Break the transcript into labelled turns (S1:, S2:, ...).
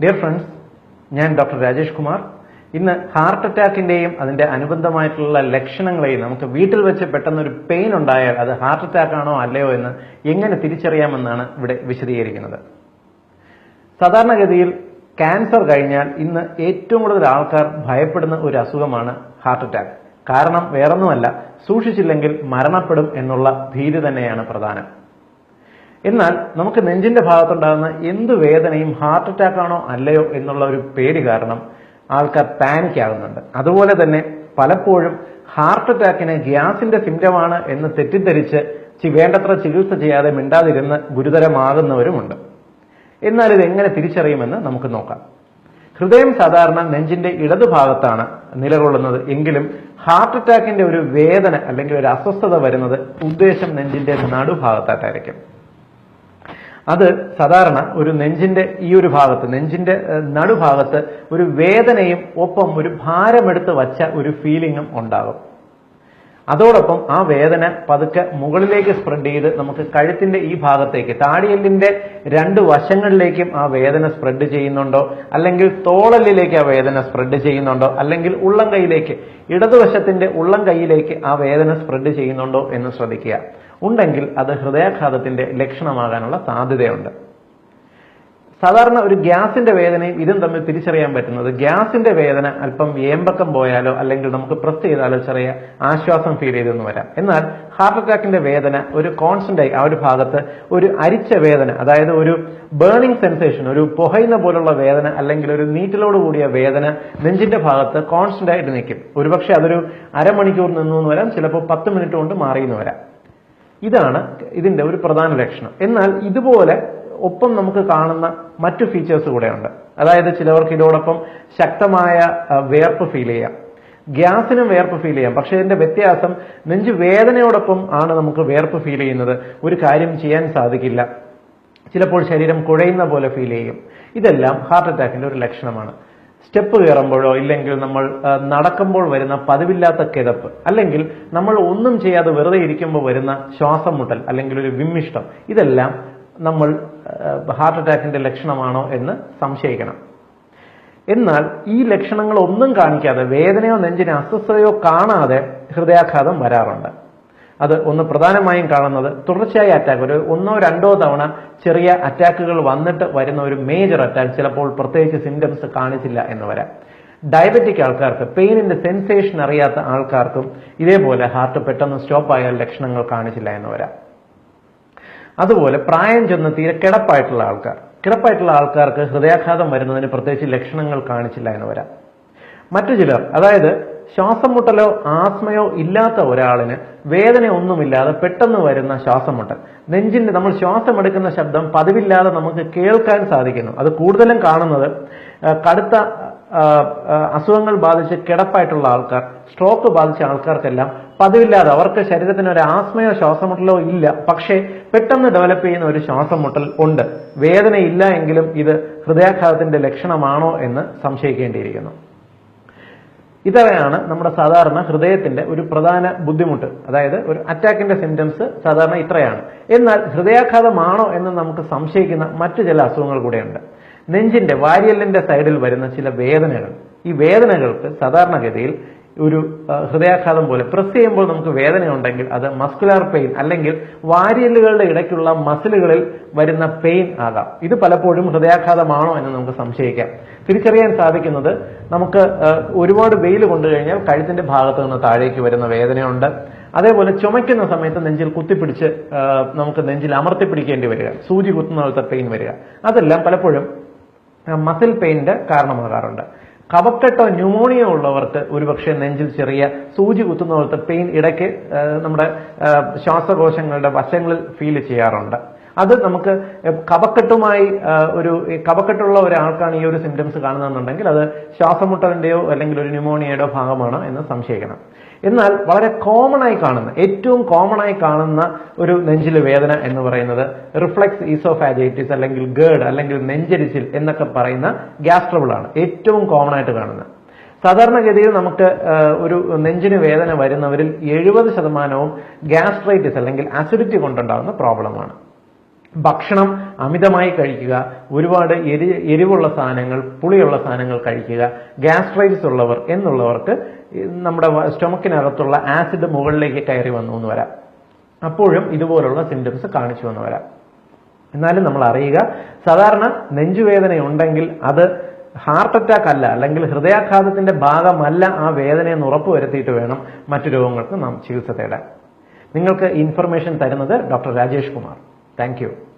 S1: Dear friends ഞാൻ doctor Rajesh Kumar ഇന്ന് heart അറ്റാക്കിന്റെയും അതിന്റെ അനുബന്ധമായിട്ടുള്ള ലക്ഷണങ്ങളെയും നമുക്ക് വീട്ടിൽ വെച്ച് പെട്ടെന്ന് ഒരു പെയിൻ ഉണ്ടായാൽ അത് ഹാർട്ട് അറ്റാക്ക് ആണോ അല്ലയോ എന്ന് എങ്ങനെ തിരിച്ചറിയാമെന്നാണ് ഇവിടെ വിശദീകരിക്കുന്നത്. സാധാരണഗതിയിൽ ക്യാൻസർ കഴിഞ്ഞാൽ ഇന്ന് ഏറ്റവും കൂടുതൽ ആൾക്കാർ ഭയപ്പെടുന്ന ഒരു അസുഖമാണ് ഹാർട്ട് അറ്റാക്ക് കാരണം വേറൊന്നുമല്ല സൂക്ഷിച്ചില്ലെങ്കിൽ മരണപ്പെടും എന്നുള്ള ഭീതി തന്നെയാണ് പ്രധാനം. എന്നാൽ നമുക്ക് നെഞ്ചിന്റെ ഭാഗത്തുണ്ടാകുന്ന എന്ത് വേദനയും ഹാർട്ട് അറ്റാക്ക് ആണോ അല്ലയോ എന്നുള്ള ഒരു പേര് കാരണം ആൾക്കാർ പാനിക് ആകുന്നുണ്ട്. അതുപോലെ തന്നെ പലപ്പോഴും ഹാർട്ട് അറ്റാക്കിന് ഗ്യാസിന്റെ സിംറ്റമാണ് എന്ന് തെറ്റിദ്ധരിച്ച് വേണ്ടത്ര ചികിത്സ ചെയ്യാതെ മിണ്ടാതിരുന്ന് ഗുരുതരമാകുന്നവരുമുണ്ട്. എന്നാൽ ഇത് എങ്ങനെ തിരിച്ചറിയുമെന്ന് നമുക്ക് നോക്കാം. ഹൃദയം സാധാരണ നെഞ്ചിന്റെ ഇടതുഭാഗത്താണ് നിലകൊള്ളുന്നത്. എങ്കിലും ഹാർട്ട് അറ്റാക്കിന്റെ ഒരു വേദന അല്ലെങ്കിൽ ഒരു അസ്വസ്ഥത വരുന്നത് ഉദ്ദേശം നെഞ്ചിന്റെ നടുഭാഗത്തായിട്ടായിരിക്കും. അത് സാധാരണ ഒരു നെഞ്ചിന്റെ ഈ ഒരു ഭാഗത്ത് നെഞ്ചിന്റെ നടുഭാഗത്ത് ഒരു വേദനയും ഒപ്പം ഒരു ഭാരമെടുത്ത് വച്ച ഒരു ഫീലിംഗും ഉണ്ടാകും. അതോടൊപ്പം ആ വേദന പതുക്കെ മുകളിലേക്ക് സ്പ്രെഡ് ചെയ്ത് നമുക്ക് കഴുത്തിന്റെ ഈ ഭാഗത്തേക്ക് താടിയെല്ലിന്റെ രണ്ട് വശങ്ങളിലേക്കും ആ വേദന സ്പ്രെഡ് ചെയ്യുന്നുണ്ടോ? അല്ലെങ്കിൽ തോളലിലേക്ക് ആ വേദന സ്പ്രെഡ് ചെയ്യുന്നുണ്ടോ? അല്ലെങ്കിൽ ഉള്ളം കൈയിലേക്ക് ഇടതുവശത്തിന്റെ ഉള്ളം കൈയിലേക്ക് ആ വേദന സ്പ്രെഡ് ചെയ്യുന്നുണ്ടോ എന്ന് ശ്രദ്ധിക്കുക. ഉണ്ടെങ്കിൽ അത് ഹൃദയാഘാതത്തിന്റെ ലക്ഷണമാകാനുള്ള സാധ്യതയുണ്ട്. സാധാരണ ഒരു ഗ്യാസിന്റെ വേദനയും ഇതും തമ്മിൽ തിരിച്ചറിയാൻ പറ്റുന്നത് ഗ്യാസിന്റെ വേദന അല്പം ഏമ്പക്കം പോയാലോ അല്ലെങ്കിൽ നമുക്ക് പ്രസ് ചെയ്താലോ ചെറിയ ആശ്വാസം ഫീൽ ചെയ്തെന്ന് വരാം. എന്നാൽ ഹാർട്ട് അറ്റാക്കിന്റെ വേദന ഒരു കോൺസ്റ്റന്റ് ആയി ആ ഒരു ഭാഗത്ത് ഒരു അരിച്ച വേദന അതായത് ഒരു ബേണിംഗ് സെൻസേഷൻ ഒരു പുകയുന്ന പോലുള്ള വേദന അല്ലെങ്കിൽ ഒരു നീറ്റലോട് കൂടിയ വേദന നെഞ്ചിന്റെ ഭാഗത്ത് കോൺസ്റ്റന്റ് ആയിട്ട് നിൽക്കും. ഒരുപക്ഷെ അതൊരു അരമണിക്കൂർ നിന്നു എന്ന് വരാം ചിലപ്പോൾ പത്ത് മിനിറ്റ് കൊണ്ട് മാറിയെന്ന് വരാം. ഇതാണ് ഇതിന്റെ ഒരു പ്രധാന ലക്ഷണം. എന്നാൽ ഇതുപോലെ ഒപ്പം നമുക്ക് കാണുന്ന മറ്റു ഫീച്ചേഴ്സ് കൂടെയുണ്ട്. അതായത് ചിലവർക്ക് ഇതോടൊപ്പം ശക്തമായ വേർപ്പ് ഫീൽ ചെയ്യാം. ഗ്യാസിനും വേർപ്പ് ഫീൽ ചെയ്യാം. പക്ഷേ ഇതിന്റെ വ്യത്യാസം നെഞ്ചു വേദനയോടൊപ്പം ആണ് നമുക്ക് വേർപ്പ് ഫീൽ ചെയ്യുന്നത്. ഒരു കാര്യം ചെയ്യാൻ സാധിക്കില്ല. ചിലപ്പോൾ ശരീരം കുഴയുന്ന പോലെ ഫീൽ ചെയ്യും. ഇതെല്ലാം ഹാർട്ട് അറ്റാക്കിന്റെ ഒരു ലക്ഷണമാണ്. സ്റ്റെപ്പ് കയറുമ്പോഴോ ഇല്ലെങ്കിൽ നമ്മൾ നടക്കുമ്പോൾ വരുന്ന പതിവില്ലാത്ത കിതപ്പ് അല്ലെങ്കിൽ നമ്മൾ ഒന്നും ചെയ്യാതെ വെറുതെ ഇരിക്കുമ്പോൾ വരുന്ന ശ്വാസം മുട്ടൽ അല്ലെങ്കിൽ ഒരു വിമ്മിഷ്ടം ഇതെല്ലാം നമ്മൾ ഹാർട്ട് അറ്റാക്കിന്റെ ലക്ഷണമാണോ എന്ന് സംശയിക്കണം. എന്നാൽ ഈ ലക്ഷണങ്ങൾ ഒന്നും കാണിക്കാതെ വേദനയോ നെഞ്ചിന് അസ്വസ്ഥതയോ കാണാതെ ഹൃദയാഘാതം വരാറുണ്ട്. അത് ഒന്ന് പ്രധാനമായും കാണുന്നത് തുടർച്ചയായ അറ്റാക്ക് ഒരു ഒന്നോ രണ്ടോ തവണ ചെറിയ അറ്റാക്കുകൾ വന്നിട്ട് വരുന്ന ഒരു മേജർ അറ്റാക്ക് ചിലപ്പോൾ പ്രത്യേകിച്ച് സിംറ്റംസ് കാണിച്ചില്ല എന്ന് വരാം. ഡയബറ്റിക് ആൾക്കാർക്ക് പെയിനിന്റെ സെൻസേഷൻ അറിയാത്ത ആൾക്കാർക്കും ഇതേപോലെ ഹാർട്ട് പെട്ടെന്ന് സ്റ്റോപ്പ് ആയാൽ ലക്ഷണങ്ങൾ കാണിച്ചില്ല എന്ന് വരാം. അതുപോലെ പ്രായം ചെന്ന് തീരെ കിടപ്പായിട്ടുള്ള ആൾക്കാർ. കിടപ്പായിട്ടുള്ള ആൾക്കാർക്ക് ഹൃദയാഘാതം വരുന്നതിന് പ്രത്യേകിച്ച് ലക്ഷണങ്ങൾ കാണിച്ചില്ല എന്ന് വരാം. മറ്റു ചിലർ അതായത് ശ്വാസം മുട്ടലോ ആസ്മയോ ഇല്ലാത്ത ഒരാളിന് വേദന ഒന്നുമില്ലാതെ പെട്ടെന്ന് വരുന്ന ശ്വാസം മുട്ടൽ നെഞ്ചിന്റെ നമ്മൾ ശ്വാസം എടുക്കുന്ന ശബ്ദം പതിവില്ലാതെ നമുക്ക് കേൾക്കാൻ സാധിക്കുന്നു. അത് കൂടുതലും കാണുന്നത് കടുത്ത അസുഖങ്ങൾ ബാധിച്ച് കിടപ്പായിട്ടുള്ള ആൾക്കാർ സ്ട്രോക്ക് ബാധിച്ച ആൾക്കാർക്കെല്ലാം പതിവില്ലാതെ അവർക്ക് ശരീരത്തിന് ഒരു ആസ്മയോ ശ്വാസമുട്ടലോ ഇല്ല. പക്ഷേ പെട്ടെന്ന് ഡെവലപ്പ് ചെയ്യുന്ന ഒരു ശ്വാസമുട്ടൽ ഉണ്ട്. വേദന ഇല്ല എങ്കിലും ഇത് ഹൃദയാഘാതത്തിന്റെ ലക്ഷണമാണോ എന്ന് സംശയിക്കേണ്ടിയിരിക്കുന്നു. ഇത്രയാണ് നമ്മുടെ സാധാരണ ഹൃദയത്തിന്റെ ഒരു പ്രധാന ബുദ്ധിമുട്ട്. അതായത് ഒരു അറ്റാക്കിന്റെ സിംറ്റംസ് സാധാരണ ഇത്രയാണ്. എന്നാൽ ഹൃദയാഘാതമാണോ എന്ന് നമുക്ക് സംശയിക്കുന്ന മറ്റു ചില അസുഖങ്ങൾ കൂടെയുണ്ട്. നെഞ്ചിന്റെ വാരിയലിന്റെ സൈഡിൽ വരുന്ന ചില വേദനകൾ. ഈ വേദനകൾക്ക് സാധാരണഗതിയിൽ ഒരു ഹൃദയാഘാതം പോലെ പ്രസ് ചെയ്യുമ്പോൾ നമുക്ക് വേദനയുണ്ടെങ്കിൽ അത് മസ്കുലാർ പെയിൻ അല്ലെങ്കിൽ വാരിയലുകളുടെ ഇടയ്ക്കുള്ള മസിലുകളിൽ വരുന്ന പെയിൻ ആകാം. ഇത് പലപ്പോഴും ഹൃദയാഘാതമാണോ എന്ന് നമുക്ക് സംശയിക്കാം. തിരിച്ചറിയാൻ സാധിക്കുന്നത് നമുക്ക് ഒരുപാട് വെയിൽ കൊണ്ടു കഴിഞ്ഞാൽ കഴുത്തിന്റെ ഭാഗത്ത് നിന്ന് താഴേക്ക് വരുന്ന വേദനയുണ്ട്. അതേപോലെ ചുമയ്ക്കുന്ന സമയത്ത് നെഞ്ചിൽ കുത്തിപ്പിടിച്ച് നമുക്ക് നെഞ്ചിൽ അമർത്തി പിടിക്കേണ്ടി വരിക. സൂചി കുത്തുന്ന പോലത്തെ പെയിൻ വരിക. അതെല്ലാം പലപ്പോഴും മസിൽ പെയിനിന്റെ കാരണമാകാറുണ്ട്. കവക്കെട്ടോ ന്യൂമോണിയ ഉള്ളവർക്ക് ഒരുപക്ഷെ നെഞ്ചിൽ ചെറിയ സൂചി കുത്തുന്നവർക്ക് പെയിൻ ഇടയ്ക്ക് നമ്മുടെ ശ്വാസകോശങ്ങളുടെ വശങ്ങളിൽ ഫീൽ ചെയ്യാറുണ്ട്. അത് നമുക്ക് കഫക്കെട്ടുമായി ഒരു കപക്കെട്ടുള്ള ഒരാൾക്കാണ് ഈ ഒരു സിംറ്റംസ് കാണുന്നതെന്നുണ്ടെങ്കിൽ അത് ശ്വാസമുട്ടലിന്റെയോ അല്ലെങ്കിൽ ഒരു ന്യൂമോണിയയുടെയോ ഭാഗമാണ് എന്ന് സംശയിക്കണം. എന്നാൽ വളരെ കോമൺ ആയി കാണുന്ന ഏറ്റവും കോമൺ ആയി കാണുന്ന ഒരു നെഞ്ചിലെ വേദന എന്ന് പറയുന്നത് റിഫ്ലക്സ് ഈസോഫാജൈറ്റിസ് അല്ലെങ്കിൽ ഗേഡ് അല്ലെങ്കിൽ നെഞ്ചരിച്ചിൽ എന്നൊക്കെ പറയുന്ന ഗ്യാസ് ആണ് ഏറ്റവും കോമൺ ആയിട്ട് കാണുന്നത്. സാധാരണഗതിയിൽ നമുക്ക് ഒരു നെഞ്ചിന് വേദന വരുന്നവരിൽ എഴുപത് ശതമാനവും ഗ്യാസ്ട്രൈറ്റിസ് അല്ലെങ്കിൽ അസിഡിറ്റി കൊണ്ടുണ്ടാകുന്ന പ്രോബ്ലമാണ് ഭക്ഷണം അമിതമായി കഴിക്കുക ഒരുപാട് എരി എരിവുള്ള സാധനങ്ങൾ പുളിയുള്ള സാധനങ്ങൾ കഴിക്കുക ഗ്യാസ്ട്രൈറ്റിസ് ഉള്ളവർ എന്നുള്ളവർക്ക് നമ്മുടെ സ്റ്റൊമക്കിനകത്തുള്ള ആസിഡ് മുകളിലേക്ക് കയറി വന്നു എന്ന് വരാം. അപ്പോഴും ഇതുപോലുള്ള സിംറ്റംസ് കാണിച്ചു വന്നു വരാം. എന്നാലും നമ്മൾ അറിയുക സാധാരണ നെഞ്ചുവേദന ഉണ്ടെങ്കിൽ അത് ഹാർട്ട് അറ്റാക്ക് അല്ല അല്ലെങ്കിൽ ഹൃദയാഘാതത്തിന്റെ ഭാഗമല്ല ആ വേദനയെന്ന് ഉറപ്പുവരുത്തിയിട്ട് വേണം മറ്റു രോഗങ്ങൾക്ക് നാം ചികിത്സ തേടാൻ. നിങ്ങൾക്ക് ഇൻഫർമേഷൻ തരുന്നത് doctor Rajesh Kumar. Thank you.